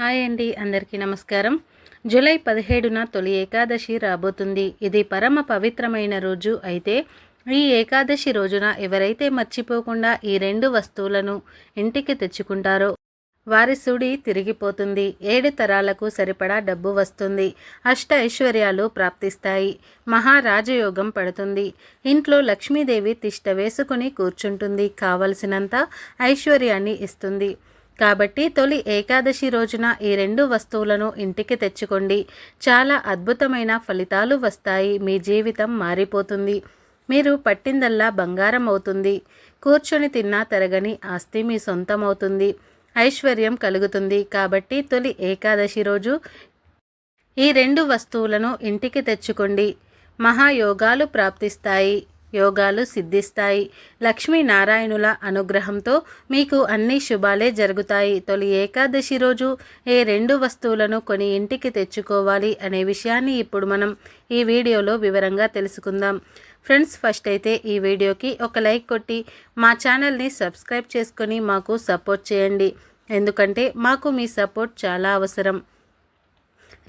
Hi అండి అందరికీ నమస్కారం. జూలై పదిహేడున తొలి ఏకాదశి రాబోతుంది. ఇది పరమ పవిత్రమైన రోజు. అయితే ఈ ఏకాదశి రోజున ఎవరైతే మర్చిపోకుండా ఈ రెండు వస్తువులను ఇంటికి తెచ్చుకుంటారో వారి సుడి తిరిగిపోతుంది. ఏడు తరాలకు సరిపడా డబ్బు వస్తుంది. అష్ట ఐశ్వర్యాలు ప్రాప్తిస్తాయి. మహారాజయోగం పడుతుంది. ఇంట్లో లక్ష్మీదేవి తిష్ట వేసుకుని కూర్చుంటుంది. కావలసినంత ఐశ్వర్యాన్ని ఇస్తుంది. కాబట్టి తొలి ఏకాదశి రోజున ఈ రెండు వస్తువులను ఇంటికి తెచ్చుకోండి. చాలా అద్భుతమైన ఫలితాలు వస్తాయి. మీ జీవితం మారిపోతుంది. మీరు పట్టిందల్లా బంగారం అవుతుంది. కూర్చొని తిన్నా తరగని ఆస్తి మీ సొంతం అవుతుంది ఐశ్వర్యం కలుగుతుంది. కాబట్టి తొలి ఏకాదశి రోజు ఈ రెండు వస్తువులను ఇంటికి తెచ్చుకోండి. మహాయోగాలు ప్రాప్తిస్తాయి. యోగాలు సిద్ధిస్తాయి. లక్ష్మీనారాయణుల అనుగ్రహంతో మీకు అన్ని శుభాలే జరుగుతాయి. తొలి ఏకాదశి రోజు ఏ రెండు వస్తువులను కొని ఇంటికి తెచ్చుకోవాలి అనే విషయాన్ని ఇప్పుడు మనం ఈ వీడియోలో వివరంగా తెలుసుకుందాం. ఫ్రెండ్స్ ఫస్ట్ అయితే ఈ వీడియోకి ఒక లైక్ కొట్టి మా ఛానల్ని సబ్స్క్రైబ్ చేసుకొని మాకు సపోర్ట్ చేయండి. ఎందుకంటే మాకు మీ సపోర్ట్ చాలా అవసరం.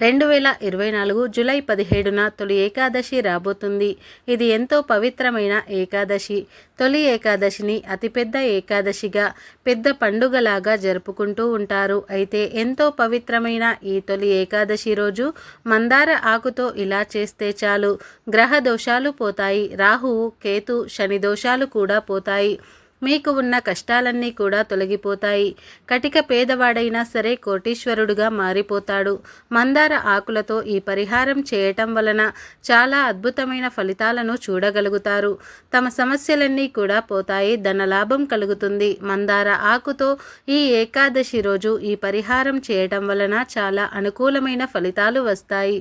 రెండు వేల ఇరవై నాలుగు జూలై పదిహేడున తొలి ఏకాదశి రాబోతుంది. ఇది ఎంతో పవిత్రమైన ఏకాదశి. తొలి ఏకాదశిని అతిపెద్ద ఏకాదశిగా పెద్ద పండుగలాగా జరుపుకుంటూ ఉంటారు. అయితే ఎంతో పవిత్రమైన ఈ తొలి ఏకాదశి రోజు మందార ఆకుతో ఇలా చేస్తే చాలు. గ్రహ దోషాలు పోతాయి. రాహువు కేతు శని దోషాలు కూడా పోతాయి. మీకు ఉన్న కష్టాలన్నీ కూడా తొలగిపోతాయి. కటిక పేదవాడైనా సరే కోటీశ్వరుడుగా మారిపోతాడు. మందార ఆకులతో ఈ పరిహారం చేయటం వలన చాలా అద్భుతమైన ఫలితాలను చూడగలుగుతారు. తమ సమస్యలన్నీ కూడా పోతాయి. ధనలాభం కలుగుతుంది. మందార ఆకుతో ఈ ఏకాదశి రోజు ఈ పరిహారం చేయటం వలన చాలా అనుకూలమైన ఫలితాలు వస్తాయి.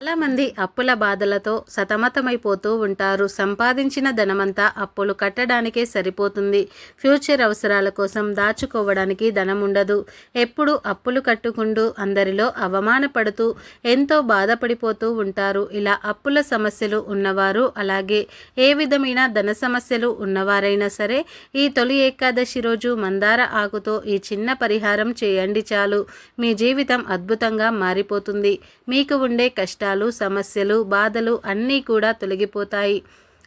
చాలామంది అప్పుల బాధలతో సతమతమైపోతూ ఉంటారు. సంపాదించిన ధనమంతా అప్పులు కట్టడానికే సరిపోతుంది. ఫ్యూచర్ అవసరాల కోసం దాచుకోవడానికి ధనం ఉండదు ఎప్పుడు అప్పులు కట్టుకుంటూ అందరిలో అవమానపడుతూ ఎంతో బాధపడిపోతూ ఉంటారు. ఇలా అప్పుల సమస్యలు ఉన్నవారు అలాగే ఏ విధమైన ధన సమస్యలు ఉన్నవారైనా సరే ఈ తొలి ఏకాదశి రోజు మందార ఆకుతో ఈ చిన్న పరిహారం చేయండి చాలు. మీ జీవితం అద్భుతంగా మారిపోతుంది. మీకు ఉండే కష్టాలు కష్టాలు సమస్యలు బాధలు అన్నీ కూడా తొలగిపోతాయి.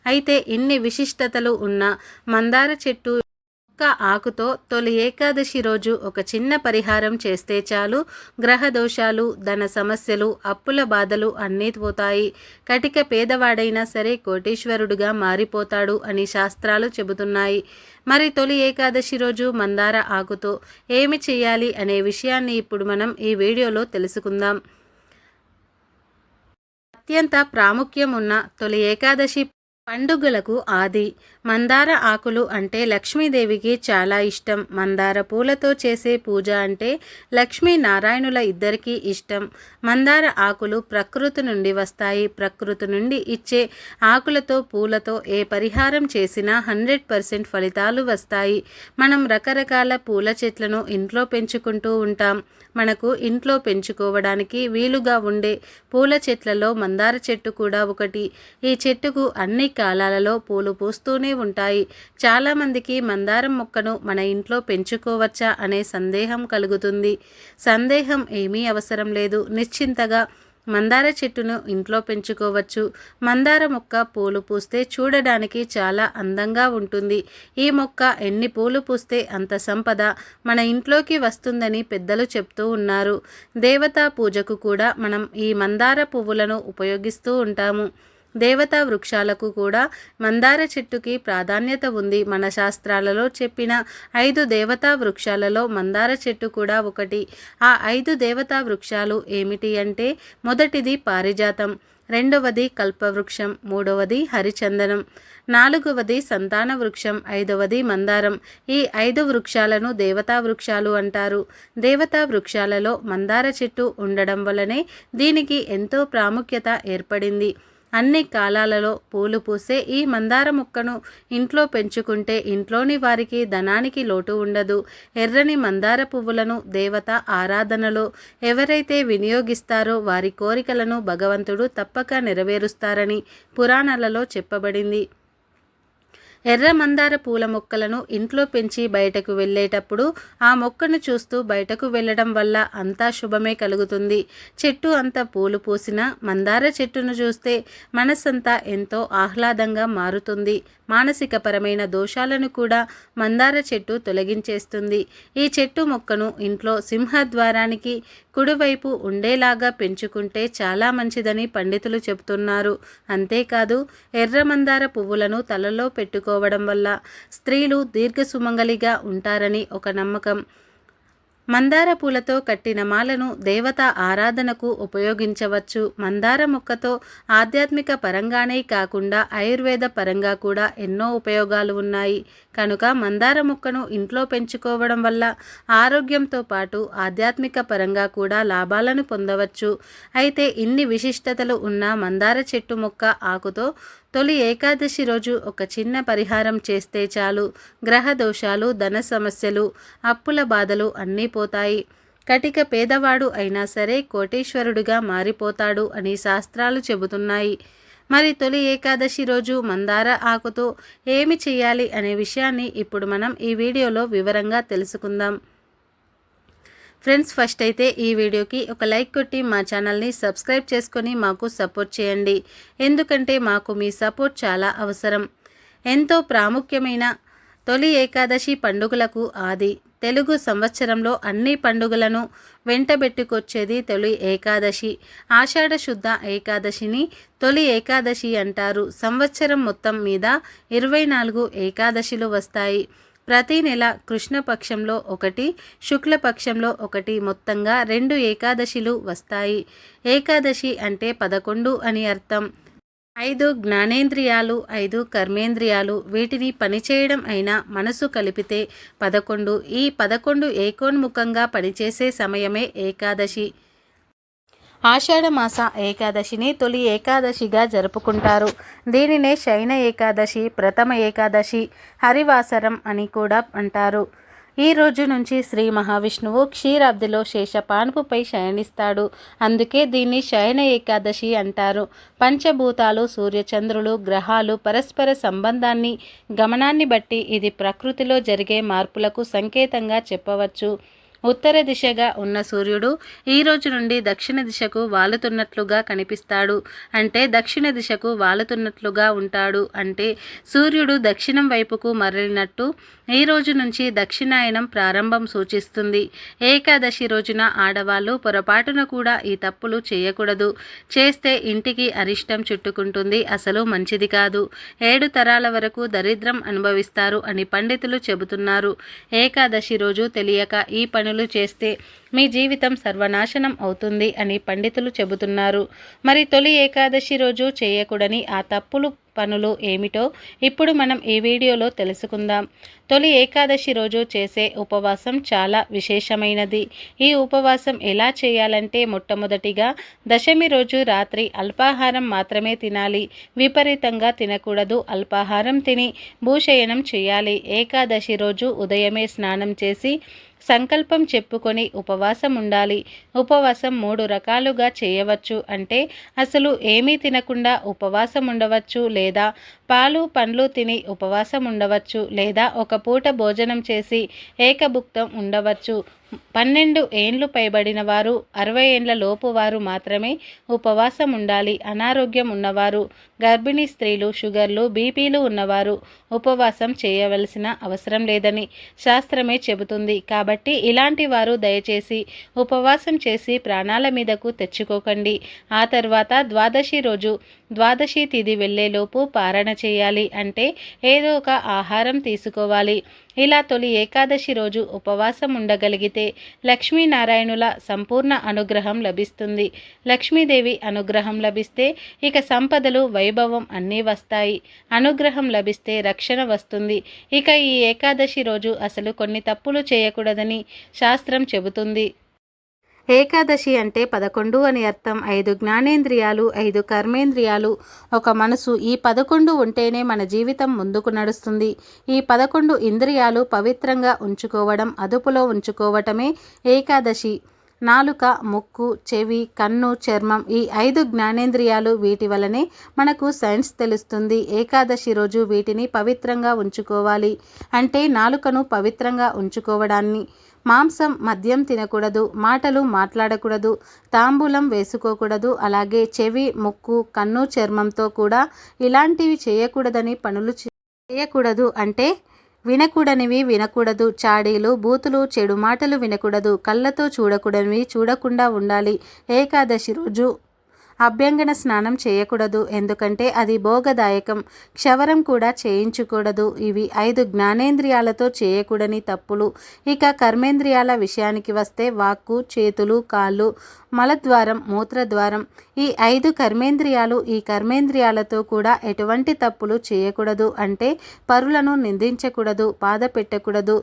అయితే ఇన్ని విశిష్టతలు ఉన్న మందార చెట్టు ఒక్క ఆకుతో తొలి ఏకాదశి రోజు ఒక చిన్న పరిహారం చేస్తే చాలు. గ్రహ దోషాలు ధన సమస్యలు అప్పుల బాధలు అన్నీ పోతాయి. కటిక పేదవాడైనా సరే కోటీశ్వరుడుగా మారిపోతాడు అని శాస్త్రాలు చెబుతున్నాయి. మరి తొలి ఏకాదశి రోజు మందార ఆకుతో ఏమి చేయాలి అనే విషయాన్ని ఇప్పుడు మనం ఈ వీడియోలో తెలుసుకుందాం. అత్యంత ప్రాముఖ్యం ఉన్న తొలి ఏకాదశి పండుగలకు ఆది. మందార ఆకులు అంటే లక్ష్మీదేవికి చాలా ఇష్టం. మందార పూలతో చేసే పూజ అంటే లక్ష్మీ నారాయణుల ఇద్దరికీ ఇష్టం. మందార ఆకులు ప్రకృతి నుండి వస్తాయి. ప్రకృతి నుండి ఇచ్చే ఆకులతో పూలతో ఏ పరిహారం చేసినా హండ్రెడ్ పర్సెంట్ ఫలితాలు వస్తాయి. మనం రకరకాల పూల చెట్లను ఇంట్లో పెంచుకుంటూ ఉంటాం. మనకు ఇంట్లో పెంచుకోవడానికి వీలుగా ఉండే పూల చెట్లలో మందార చెట్టు కూడా ఒకటి. ఈ చెట్టుకు అన్ని కాలాలలో పూలు పూస్తూనే ఉంటాయి. చాలామందికి మందారం మొక్కను మన ఇంట్లో పెంచుకోవచ్చా అనే సందేహం కలుగుతుంది. సందేహం ఏమీ అవసరం లేదు. నిశ్చింతగా మందార చెట్టును ఇంట్లో పెంచుకోవచ్చు. మందార మొక్క పూలు పూస్తే చూడడానికి చాలా అందంగా ఉంటుంది. ఈ మొక్క ఎన్ని పూలు పూస్తే అంత సంపద మన ఇంట్లోకి వస్తుందని పెద్దలు చెప్తూ ఉన్నారు. దేవతా పూజకు కూడా మనం ఈ మందార పువ్వులను ఉపయోగిస్తూ ఉంటాము. దేవతా వృక్షాలకు కూడా మందార చెట్టుకి ప్రాధాన్యత ఉంది. మన శాస్త్రాలలో చెప్పిన ఐదు దేవతా వృక్షాలలో మందార చెట్టు కూడా ఒకటి. ఆ ఐదు దేవతా వృక్షాలు ఏమిటి అంటే మొదటిది పారిజాతం రెండవది కల్పవృక్షం మూడవది హరిచందనం నాలుగవది సంతాన వృక్షం ఐదవది మందారం. ఈ ఐదు వృక్షాలను దేవతా వృక్షాలు అంటారు. దేవతా వృక్షాలలో మందార చెట్టు ఉండడం వలనే దీనికి ఎంతో ప్రాముఖ్యత ఏర్పడింది. అన్ని కాలాలలో పూలు పూసే ఈ మందార మొక్కను ఇంట్లో పెంచుకుంటే ఇంట్లోని వారికి ధనానికి లోటు ఉండదు. ఎర్రని మందార పువ్వులను దేవత ఆరాధనలో ఎవరైతే వినియోగిస్తారో వారి కోరికలను భగవంతుడు తప్పక నెరవేరుస్తారని పురాణాలలో చెప్పబడింది. ఎర్ర మందార పూల మొక్కలను ఇంట్లో పెంచి బయటకు వెళ్ళేటప్పుడు ఆ మొక్కను చూస్తూ బయటకు వెళ్ళడం వల్ల అంతా శుభమే కలుగుతుంది. చెట్టు అంతా పూలు పూసిన మందార చెట్టును చూస్తే మనసంతా ఎంతో ఆహ్లాదంగా మారుతుంది. మానసికపరమైన దోషాలను కూడా మందార చెట్టు తొలగించేస్తుంది. ఈ చెట్టు మొక్కను ఇంట్లో సింహద్వారానికి కుడివైపు ఉండేలాగా పెంచుకుంటే చాలా మంచిదని పండితులు చెబుతున్నారు. అంతేకాదు ఎర్ర మందార పువ్వులను తలలో పెట్టుకోవడం వల్ల స్త్రీలు దీర్ఘసుమంగలిగా ఉంటారని ఒక నమ్మకం. మందార పూలతో కట్టిన మాలను దేవత ఆరాధనకు ఉపయోగించవచ్చు. మందార మొక్కతో ఆధ్యాత్మిక పరంగానే కాకుండా ఆయుర్వేద పరంగా కూడా ఎన్నో ఉపయోగాలు ఉన్నాయి. కనుక మందార మొక్కను ఇంట్లో పెంచుకోవడం వల్ల ఆరోగ్యంతో పాటు ఆధ్యాత్మిక పరంగా కూడా లాభాలను పొందవచ్చు. అయితే ఇన్ని విశిష్టతలు ఉన్న మందార చెట్టు మొక్క ఆకుతో తొలి ఏకాదశి రోజు ఒక చిన్న పరిహారం చేస్తే చాలు. గ్రహ దోషాలు ధన సమస్యలు అప్పుల బాధలు అన్నీ పోతాయి. కటిక పేదవాడు అయినా సరే కోటీశ్వరుడిగా మారిపోతాడు అని శాస్త్రాలు చెబుతున్నాయి. మరి తొలి ఏకాదశి రోజు మందార ఆకుతో ఏమి చేయాలి అనే విషయాన్ని ఇప్పుడు మనం ఈ వీడియోలో వివరంగా తెలుసుకుందాం. ఫ్రెండ్స్ ఫస్ట్ అయితే ఈ వీడియోకి ఒక లైక్ కొట్టి మా ఛానల్ని సబ్స్క్రైబ్ చేసుకొని మాకు సపోర్ట్ చేయండి. ఎందుకంటే మాకు మీ సపోర్ట్ చాలా అవసరం. ఎంతో ప్రాముఖ్యమైన తొలి ఏకాదశి పండుగలకు ఆది. తెలుగు సంవత్సరంలో అన్ని పండుగలను వెంటబెట్టుకొచ్చేది తొలి ఏకాదశి. ఆషాఢ శుద్ధ ఏకాదశిని తొలి ఏకాదశి అంటారు. సంవత్సరం మొత్తం మీద ఇరవై నాలుగు ఏకాదశిలు వస్తాయి. ప్రతి నెల కృష్ణపక్షంలో ఒకటి శుక్లపక్షంలో ఒకటి మొత్తంగా రెండు ఏకాదశిలు వస్తాయి. ఏకాదశి అంటే పదకొండు అని అర్థం. ఐదు జ్ఞానేంద్రియాలు ఐదు కర్మేంద్రియాలు వీటిని పనిచేయడం అయినా మనసు కలిపితే పదకొండు ఈ పదకొండు ఏకోన్ముఖంగా పనిచేసే సమయమే ఏకాదశి. ఆషాఢమాస ఏకాదశిని తొలి ఏకాదశిగా జరుపుకుంటారు. దీనినే శయన ఏకాదశి ప్రథమ ఏకాదశి హరివాసరం అని కూడా అంటారు. ఈ రోజు నుంచి శ్రీ మహావిష్ణువు క్షీరాబ్దిలో శేష పానుపుపై శయనిస్తాడు. అందుకే దీన్ని శయన ఏకాదశి అంటారు. పంచభూతాలు సూర్యచంద్రులు గ్రహాలు పరస్పర సంబంధాన్ని గమనాన్ని బట్టి ఇది ప్రకృతిలో జరిగే మార్పులకు సంకేతంగా చెప్పవచ్చు. ఉత్తర దిశగా ఉన్న సూర్యుడు ఈ రోజు నుండి దక్షిణ దిశకు వాలుతున్నట్లుగా కనిపిస్తాడు. అంటే దక్షిణ దిశకు వాలుతున్నట్లుగా ఉంటాడు. అంటే సూర్యుడు దక్షిణం వైపుకు మరలినట్టు ఈ రోజు నుంచి దక్షిణాయనం ప్రారంభం సూచిస్తుంది. ఏకాదశి రోజున ఆడవాళ్ళు పొరపాటున కూడా ఈ తప్పులు చేయకూడదు. చేస్తే ఇంటికి అరిష్టం చుట్టుకుంటుంది. అసలు మంచిది కాదు. ఏడు తరాల వరకు దరిద్రం అనుభవిస్తారు అని పండితులు చెబుతున్నారు. ఏకాదశి రోజు తెలియక ఈ పనులు పనులు చేస్తే మీ జీవితం సర్వనాశనం అవుతుంది అని పండితులు చెబుతున్నారు. మరి తొలి ఏకాదశి రోజు చేయకూడని ఆ తప్పులు పనులు ఏమిటో ఇప్పుడు మనం ఈ వీడియోలో తెలుసుకుందాం. తొలి ఏకాదశి రోజు చేసే ఉపవాసం చాలా విశేషమైనది. ఈ ఉపవాసం ఎలా చేయాలంటే మొట్టమొదటిగా దశమి రోజు రాత్రి అల్పాహారం మాత్రమే తినాలి. విపరీతంగా తినకూడదు. అల్పాహారం తిని భూషయనం చేయాలి. ఏకాదశి రోజు ఉదయమే స్నానం చేసి సంకల్పం చెప్పుకొని ఉపవాసం ఉండాలి. ఉపవాసం మూడు రకాలుగా చేయవచ్చు. అంటే అసలు ఏమీ తినకుండా ఉపవాసం ఉండవచ్చు లేదా పాలు పండ్లు తిని ఉపవాసం ఉండవచ్చు లేదా ఒక పూట భోజనం చేసి ఏకభుక్తం ఉండవచ్చు. పన్నెండు ఏండ్లు పైబడిన వారు అరవై ఏండ్ల లోపు వారు మాత్రమే ఉపవాసం ఉండాలి అనారోగ్యం ఉన్నవారు గర్భిణీ స్త్రీలు షుగర్లు బీపీలు ఉన్నవారు ఉపవాసం చేయవలసిన అవసరం లేదని శాస్త్రమే చెబుతుంది. కాబట్టి ఇలాంటి వారు దయచేసి ఉపవాసం చేసి ప్రాణాల మీదకు తెచ్చుకోకండి. ఆ తర్వాత ద్వాదశి రోజు ద్వాదశి తిది వెళ్ళేలోపు పారణ చేయాలి అంటే ఏదో ఒక ఆహారం తీసుకోవాలి. ఇలా తొలి ఏకాదశి రోజు ఉపవాసం ఉండగలిగితే లక్ష్మీనారాయణుల సంపూర్ణ అనుగ్రహం లభిస్తుంది. లక్ష్మీదేవి అనుగ్రహం లభిస్తే ఇక సంపదలు వైభవం అన్నీ వస్తాయి. అనుగ్రహం లభిస్తే రక్షణ వస్తుంది. ఇక ఈ ఏకాదశి రోజు అసలు కొన్ని తప్పులు చేయకూడదని శాస్త్రం చెబుతుంది. ఏకాదశి అంటే పదకొండు అని అర్థం. ఐదు జ్ఞానేంద్రియాలు ఐదు కర్మేంద్రియాలు. ఒక మనసు ఈ పదకొండు ఉంటేనే మన జీవితం ముందుకు నడుస్తుంది. ఈ పదకొండు ఇంద్రియాలు పవిత్రంగా ఉంచుకోవడం అదుపులో ఉంచుకోవటమే ఏకాదశి. నాలుక ముక్కు చెవి కన్ను చర్మం ఈ ఐదు జ్ఞానేంద్రియాలు వీటి వలనే మనకు సైన్స్ తెలుస్తుంది. ఏకాదశి రోజు వీటిని పవిత్రంగా ఉంచుకోవాలి. అంటే నాలుకను పవిత్రంగా ఉంచుకోవడాన్ని. మాంసం మద్యం తినకూడదు మాటలు మాట్లాడకూడదు తాంబూలం వేసుకోకూడదు అలాగే చెవి ముక్కు కన్ను చర్మంతో కూడా ఇలాంటివి చేయకూడదని పనులు చేయకూడదు. అంటే వినకూడనివి వినకూడదు. చాడీలు బూతులు చెడు మాటలు వినకూడదు. కళ్ళతో చూడకూడనివి చూడకుండా ఉండాలి. ఏకాదశి రోజు అభ్యంగన స్నానం చేయకూడదు. ఎందుకంటే అది భోగదాయకం. క్షవరం కూడా చేయించకూడదు. ఇవి ఐదు జ్ఞానేంద్రియాలతో చేయకూడని తప్పులు. ఇక కర్మేంద్రియాల విషయానికి వస్తే వాక్కు చేతులు కాళ్ళు మలద్వారం మూత్రద్వారం. ఈ ఐదు కర్మేంద్రియాలు ఈ కర్మేంద్రియాలతో కూడా ఎటువంటి తప్పులు చేయకూడదు. అంటే పరులను నిందించకూడదు బాధ పెట్టకూడదు.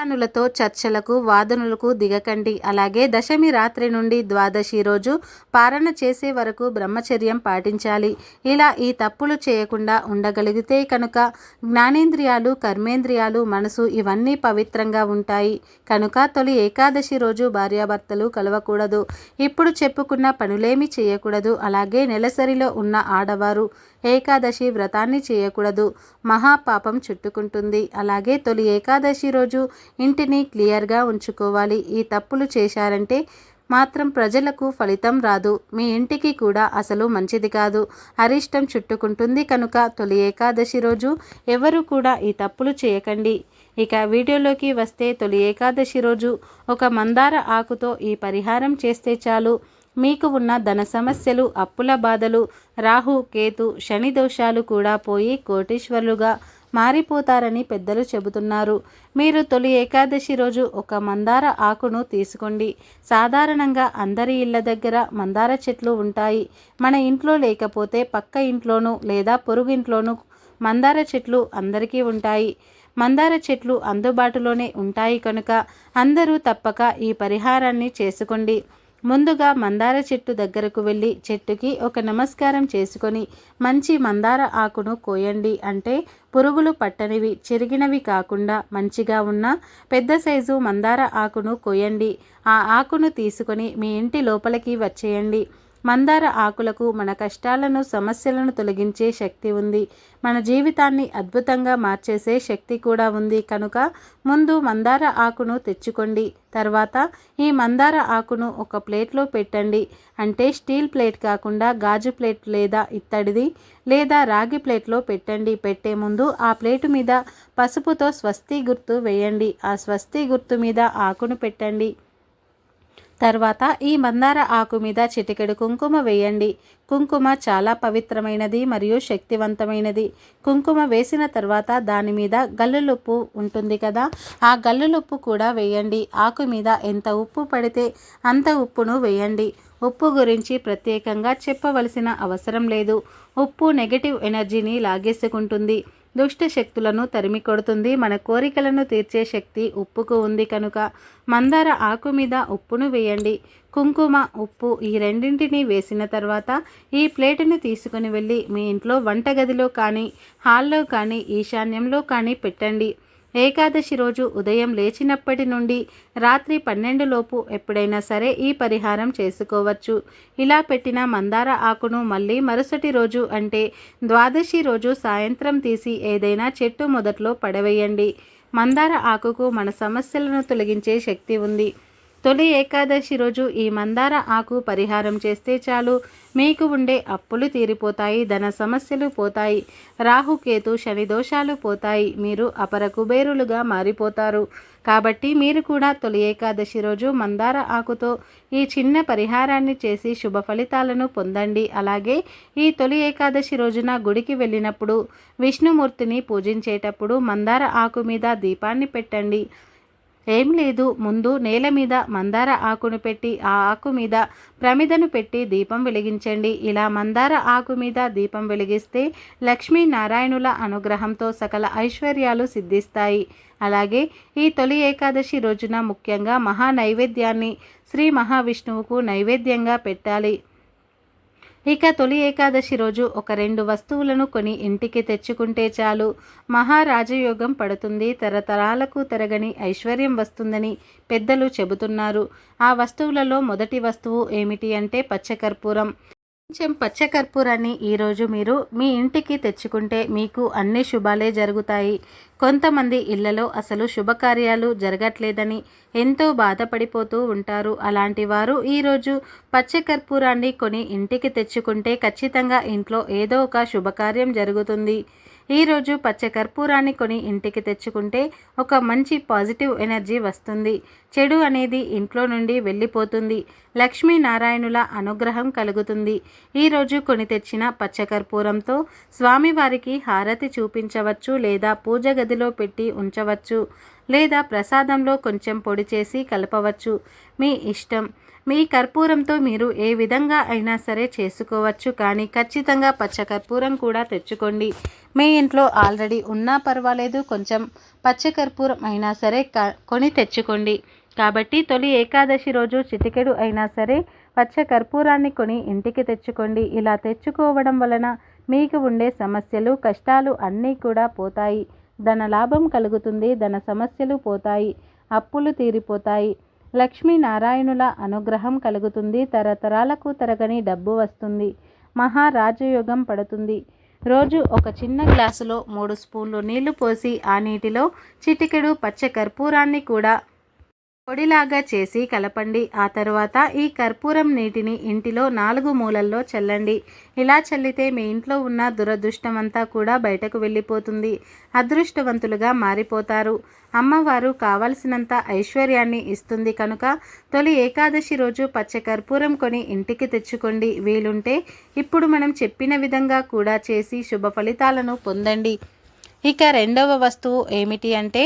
జ్ఞానులతో చర్చలకు వాదనలకు దిగకండి. అలాగే దశమి రాత్రి నుండి ద్వాదశి రోజు పారణ చేసే వరకు బ్రహ్మచర్యం పాటించాలి. ఇలా ఈ తప్పులు చేయకుండా ఉండగలిగితే కనుక జ్ఞానేంద్రియాలు కర్మేంద్రియాలు మనసు ఇవన్నీ పవిత్రంగా ఉంటాయి. కనుక తొలి ఏకాదశి రోజు భార్యాభర్తలు కలవకూడదు. ఇప్పుడు చెప్పుకున్న పనులేమి చేయకూడదు. అలాగే నెలసరిలో ఉన్న ఆడవారు ఏకాదశి వ్రతాన్ని చేయకూడదు. మహాపాపం చుట్టుకుంటుంది. అలాగే తొలి ఏకాదశి రోజు ఇంటిని క్లియర్గా ఉంచుకోవాలి. ఈ తప్పులు చేశారంటే మాత్రం ప్రజలకు ఫలితం రాదు. మీ ఇంటికి కూడా అసలు మంచిది కాదు. అరిష్టం చుట్టుకుంటుంది కనుక తొలి ఏకాదశి రోజు ఎవరు కూడా ఈ తప్పులు చేయకండి. ఇక వీడియోలోకి వస్తే తొలి ఏకాదశి రోజు ఒక మందార ఆకుతో ఈ పరిహారం చేస్తే చాలు. మీకు ఉన్న ధన సమస్యలు అప్పుల బాధలు రాహు కేతు శని దోషాలు కూడా పోయి కోటీశ్వరులుగా మారిపోతారని పెద్దలు చెబుతున్నారు. మీరు తొలి ఏకాదశి రోజు ఒక మందార ఆకును తీసుకోండి. సాధారణంగా అందరి ఇళ్ళ దగ్గర మందార చెట్లు ఉంటాయి. మన ఇంట్లో లేకపోతే పక్క ఇంట్లోనూ లేదా పొరుగింట్లోనూ మందార చెట్లు అందరికీ ఉంటాయి. మందార చెట్లు అందుబాటులోనే ఉంటాయి కనుక అందరూ తప్పక ఈ పరిహారాన్ని చేసుకోండి. ముందుగా మందార చెట్టు దగ్గరకు వెళ్ళి చెట్టుకి ఒక నమస్కారం చేసుకొని మంచి మందార ఆకును కోయండి అంటే పురుగులు పట్టనివి చిరిగినవి కాకుండా మంచిగా ఉన్న పెద్ద సైజు మందార ఆకును కోయండి. ఆ ఆకును తీసుకొని మీ ఇంటి లోపలికి వచ్చేయండి. మందార ఆకులకు మన కష్టాలను సమస్యలను తొలగించే శక్తి ఉంది. మన జీవితాన్ని అద్భుతంగా మార్చేసే శక్తి కూడా ఉంది. కనుక ముందు మందార ఆకును తెచ్చుకోండి. తర్వాత ఈ మందార ఆకును ఒక ప్లేట్లో పెట్టండి. అంటే స్టీల్ ప్లేట్ కాకుండా గాజు ప్లేట్ లేదా ఇత్తడిది లేదా రాగి ప్లేట్లో పెట్టండి. పెట్టే ముందు ఆ ప్లేటు మీద పసుపుతో స్వస్తి గుర్తు వేయండి. ఆ స్వస్తి గుర్తు మీద ఆకును పెట్టండి. తర్వాత ఈ మందార ఆకు మీద చిటికెడు కుంకుమ వేయండి. కుంకుమ చాలా పవిత్రమైనది మరియు శక్తివంతమైనది. కుంకుమ వేసిన తర్వాత దాని మీద గల్లులుప్పు ఉంటుంది కదా ఆ గల్లులుప్పు కూడా వేయండి. ఆకు మీద ఎంత ఉప్పు పడితే అంత ఉప్పును వేయండి. ఉప్పు గురించి ప్రత్యేకంగా చెప్పవలసిన అవసరం లేదు. ఉప్పు నెగటివ్ ఎనర్జీని లాగేసుకుంటుంది. దుష్ట శక్తులను తరిమి కొడుతుంది మన కోరికలను తీర్చే శక్తి ఉప్పుకు ఉంది కనుక మందార ఆకు మీద ఉప్పును వేయండి. కుంకుమ ఉప్పు ఈ రెండింటిని వేసిన తర్వాత ఈ ప్లేటును తీసుకుని వెళ్ళి మీ ఇంట్లో వంటగదిలో కానీ హాల్లో కానీ ఈశాన్యంలో కానీ పెట్టండి. ఏకాదశి రోజు ఉదయం లేచినప్పటి నుండి రాత్రి పన్నెండులోపు ఎప్పుడైనా సరే ఈ పరిహారం చేసుకోవచ్చు. ఇలా పెట్టిన మందార ఆకును మళ్ళీ మరుసటి రోజు అంటే ద్వాదశి రోజు సాయంత్రం తీసి ఏదైనా చెట్టు మొదట్లో పడవేయండి. మందార ఆకుకు మన సమస్యలను తొలగించే శక్తి ఉంది. తొలి ఏకాదశి రోజు ఈ మందార ఆకు పరిహారం చేస్తే చాలు. మీకు ఉండే అప్పులు తీరిపోతాయి ధన సమస్యలు పోతాయి. రాహుకేతు శని దోషాలు పోతాయి. మీరు అపర కుబేరులుగా మారిపోతారు. కాబట్టి మీరు కూడా తొలి ఏకాదశి రోజు మందార ఆకుతో ఈ చిన్న పరిహారాన్ని చేసి శుభ ఫలితాలను పొందండి. అలాగే ఈ తొలి ఏకాదశి రోజున గుడికి వెళ్ళినప్పుడు విష్ణుమూర్తిని పూజించేటప్పుడు మందార ఆకు మీద దీపాన్ని పెట్టండి. ఏం లేదు. ముందు నేల మీద మందార ఆకును పెట్టి ఆ ఆకు మీద ప్రమిదను పెట్టి దీపం వెలిగించండి. ఇలా మందార ఆకు మీద దీపం వెలిగిస్తే లక్ష్మీనారాయణుల అనుగ్రహంతో సకల ఐశ్వర్యాలు సిద్ధిస్తాయి. అలాగే ఈ తొలి ఏకాదశి రోజున ముఖ్యంగా మహా నైవేద్యాన్ని శ్రీ మహావిష్ణువుకు నైవేద్యంగా పెట్టాలి. ఇక తొలి ఏకాదశి రోజు ఒక రెండు వస్తువులను కొని ఇంటికి తెచ్చుకుంటే చాలు. మహారాజయోగం పడుతుంది. తరతరాలకు తరగని ఐశ్వర్యం వస్తుందని పెద్దలు చెబుతున్నారు. ఆ వస్తువులలో మొదటి వస్తువు ఏమిటి అంటే పచ్చకర్పూరం కొంచెం పచ్చకర్పూరాన్ని ఈరోజు మీరు మీ ఇంటికి తెచ్చుకుంటే మీకు అన్ని శుభాలే జరుగుతాయి. కొంతమంది ఇళ్ళలో అసలు శుభకార్యాలు జరగట్లేదని ఎంతో బాధపడిపోతూ ఉంటారు. అలాంటి వారు ఈరోజు పచ్చకర్పూరాన్ని కొని ఇంటికి తెచ్చుకుంటే ఖచ్చితంగా ఇంట్లో ఏదో ఒక శుభకార్యం జరుగుతుంది. ఈరోజు పచ్చ కర్పూరాన్ని కొని ఇంటికి తెచ్చుకుంటే ఒక మంచి పాజిటివ్ ఎనర్జీ వస్తుంది. చెడు అనేది ఇంట్లో నుండి వెళ్ళిపోతుంది. లక్ష్మీనారాయణుల అనుగ్రహం కలుగుతుంది. ఈరోజు కొని తెచ్చిన పచ్చకర్పూరంతో స్వామివారికి హారతి చూపించవచ్చు లేదా పూజ గదిలో పెట్టి ఉంచవచ్చు. లేదా ప్రసాదంలో కొంచెం పొడి చేసి కలపవచ్చు. మీ ఇష్టం. మీ కర్పూరంతో మీరు ఏ విధంగా అయినా సరే చేసుకోవచ్చు. కానీ ఖచ్చితంగా పచ్చ కర్పూరం కూడా తెచ్చుకోండి. మీ ఇంట్లో ఆల్రెడీ ఉన్నా పర్వాలేదు. కొంచెం పచ్చ కర్పూరం అయినా సరే కొని తెచ్చుకోండి. కాబట్టి తొలి ఏకాదశి రోజు చిటికెడు అయినా సరే పచ్చ కర్పూరాన్ని కొని ఇంటికి తెచ్చుకోండి. ఇలా తెచ్చుకోవడం వలన మీకు ఉండే సమస్యలు కష్టాలు అన్నీ కూడా పోతాయి. ధన లాభం కలుగుతుంది ధన సమస్యలు పోతాయి అప్పులు తీరిపోతాయి. లక్ష్మీనారాయణుల అనుగ్రహం కలుగుతుంది తరతరాలకు తరగని డబ్బు వస్తుంది మహారాజయోగం పడుతుంది. రోజు ఒక చిన్న గ్లాసులో మూడు స్పూన్లు నీళ్ళు పోసి ఆ నీటిలో చిటికెడు పచ్చ కర్పూరాన్ని కూడా పొడిలాగా చేసి కలపండి. ఆ తరువాత ఈ కర్పూరం నీటిని ఇంటిలో నాలుగు మూలల్లో చల్లండి. ఇలా చల్లితే మీ ఇంట్లో ఉన్న దురదృష్టమంతా కూడా బయటకు వెళ్ళిపోతుంది. అదృష్టవంతులుగా మారిపోతారు. అమ్మవారు కావలసినంత ఐశ్వర్యాన్ని ఇస్తుంది కనుక తొలి ఏకాదశి రోజు పచ్చ కర్పూరం కొని ఇంటికి తెచ్చుకోండి. వీలుంటే ఇప్పుడు మనం చెప్పిన విధంగా కూడా చేసి శుభ ఫలితాలను పొందండి. ఇక రెండవ వస్తువు ఏమిటి అంటే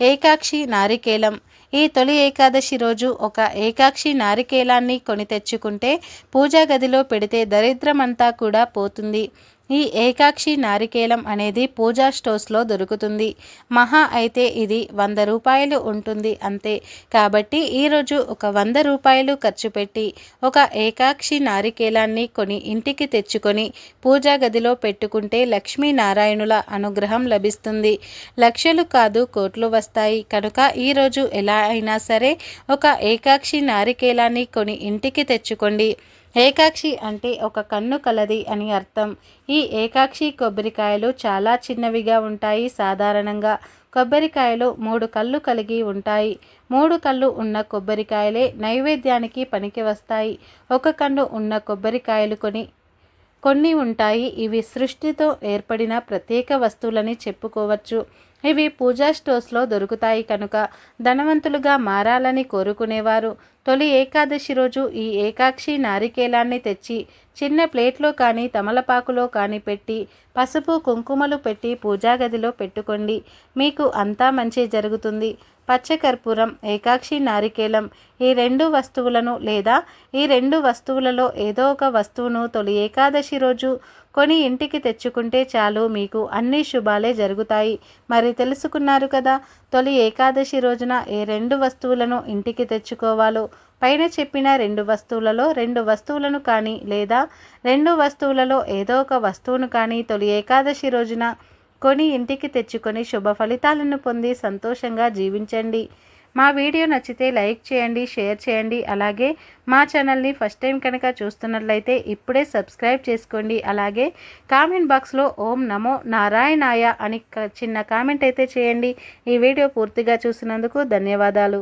ఏకాక్షి నారికేలం. ఈ తొలి ఏకాదశి రోజు ఒక ఏకాక్షి నారికేలాన్ని కొని తెచ్చుకుంటే పూజా గదిలో పెడితే దరిద్రమంతా కూడా పోతుంది. ఈ ఏకాక్షి నారికేలం అనేది పూజా స్టోర్స్లో దొరుకుతుంది. మహా అయితే ఇది వంద రూపాయలు ఉంటుంది అంతే. కాబట్టి ఈరోజు ఒక వంద రూపాయలు ఖర్చు పెట్టి ఒక ఏకాక్షి నారికేలాన్ని కొని ఇంటికి తెచ్చుకొని పూజా గదిలో పెట్టుకుంటే లక్ష్మీనారాయణుల అనుగ్రహం లభిస్తుంది. లక్షలు కాదు కోట్లు వస్తాయి. కనుక ఈరోజు ఎలా అయినా సరే ఒక ఏకాక్షి నారికేలాన్ని కొని ఇంటికి తెచ్చుకోండి. ఏకాక్షి అంటే ఒక కన్ను కలది అని అర్థం. ఈ ఏకాక్షి కొబ్బరికాయలు చాలా చిన్నవిగా ఉంటాయి. సాధారణంగా కొబ్బరికాయలు మూడు కళ్ళు కలిగి ఉంటాయి. మూడు కళ్ళు ఉన్న కొబ్బరికాయలే నైవేద్యానికి పనికి వస్తాయి. ఒక కన్ను ఉన్న కొబ్బరికాయలు కొని కొన్ని ఉంటాయి. ఇవి సృష్టితో ఏర్పడిన ప్రత్యేక వస్తువులని చెప్పుకోవచ్చు. ఇవి పూజా స్టోర్స్లో దొరుకుతాయి కనుక ధనవంతులుగా మారాలని కోరుకునేవారు. తొలి ఏకాదశి రోజు ఈ ఏకాక్షి నారికేలాన్ని తెచ్చి చిన్న ప్లేట్లో కానీ తమలపాకులో కానీ పెట్టి పసుపు కుంకుమలు పెట్టి పూజా గదిలో పెట్టుకోండి. మీకు అంతా మంచి జరుగుతుంది. పచ్చకర్పూరం ఏకాక్షి నారికేలం ఈ రెండు వస్తువులను లేదా ఈ రెండు వస్తువులలో ఏదో ఒక వస్తువును తొలి ఏకాదశి రోజు కొని ఇంటికి తెచ్చుకుంటే చాలు మీకు అన్ని శుభాలే జరుగుతాయి. మరి తెలుసుకున్నారు కదా తొలి ఏకాదశి రోజున ఏ రెండు వస్తువులను ఇంటికి తెచ్చుకోవాలో? పైన చెప్పిన రెండు వస్తువులలో రెండు వస్తువులను కానీ లేదా రెండు వస్తువులలో ఏదో ఒక వస్తువును కానీ తొలి ఏకాదశి రోజున కొని ఇంటికి తెచ్చుకొని శుభ ఫలితాలను పొంది సంతోషంగా జీవించండి. మా వీడియో నచ్చితే లైక్ చేయండి షేర్ చేయండి. అలాగే మా ఛానల్ని ఫస్ట్ టైం కనుక చూస్తున్నట్లయితే ఇప్పుడే సబ్స్క్రైబ్ చేసుకోండి. అలాగే కామెంట్ బాక్స్లో ఓం నమో నారాయణాయ అని చిన్న కామెంట్ అయితే చేయండి. ఈ వీడియో పూర్తిగా చూసినందుకు ధన్యవాదాలు.